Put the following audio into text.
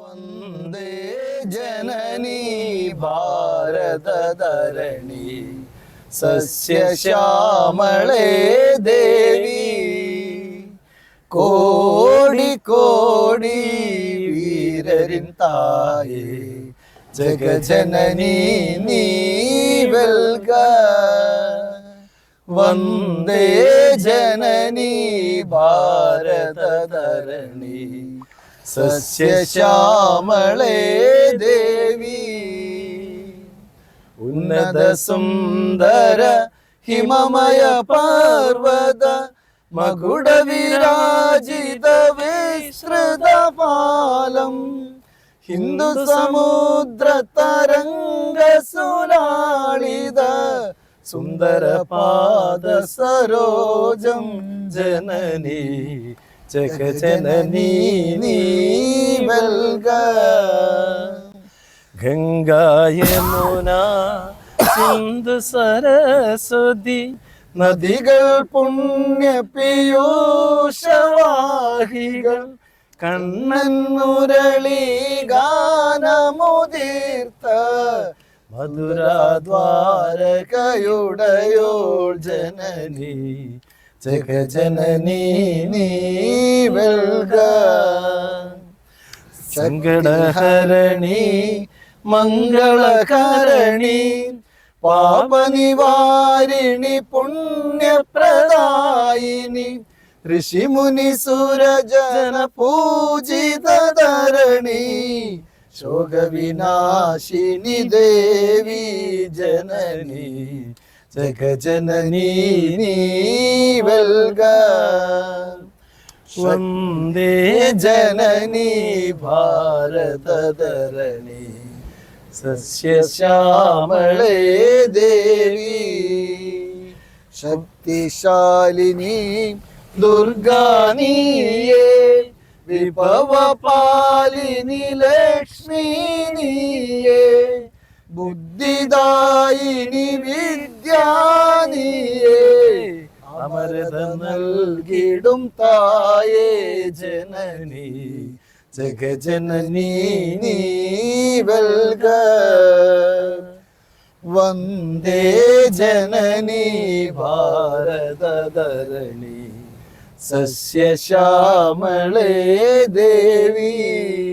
വന്ദേ ജനനി ഭാരതധരണി. സസ്യശ്യാമളേ ദേവി. കോടി കോടി വീരരിൻ തായേ. ജഗജനനി നീ വെൽക. വന്ദേ ജനനി ഭാരതധരണി. സസ്യശ്യാമളേ ദേവി. ഉന്നത സുന്ദര ഹിമമയ പാർവത മകുട വിരാജിത വിശ്രുത പാലം. ഹിന്ദു സമുദ്ര തരംഗ സുലാളിത സുന്ദര പാദ സരോജം ജനനി നീ വെൽക ഗംഗായമുന സിന്ധു സരസ്വതി നദികൾ പുണ്യ പീയൂഷവാഹികൾ കണ്ണൻ മുരളി ഗാനമുദീർത്ത മധുരാദ്വാരകയുടയോൾ ജനനി. ജഗജനനീ നീ വെൽക. സങ്കടഹരണി മംഗളകരണി പാപനിവാരിണി പുണ്യപ്രദായിനി ഋഷിമുനി സുരജന പൂജിത ധരണി ശോകവിനാശിനി ദേവി ജനനി. ജഗജനനീ നീ വെൽക. വന്ദേ ജനനി ഭാരതധരണി. സസ്യശ്യാമളേ ദേവി. ശക്തിശാലിനി ദുർഗാനീയേ വിഭവ പാലിനി ലക്ഷ്മി നീയേ. ബുദ്ധിദായിനി അമരത നൽകിടും തായേ ജനനി. ജഗജനനീ നീ വെൽക. വന്ദേ ജനനി ഭാരതധരണി. സസ്യശ്യാമളേ ദേവി.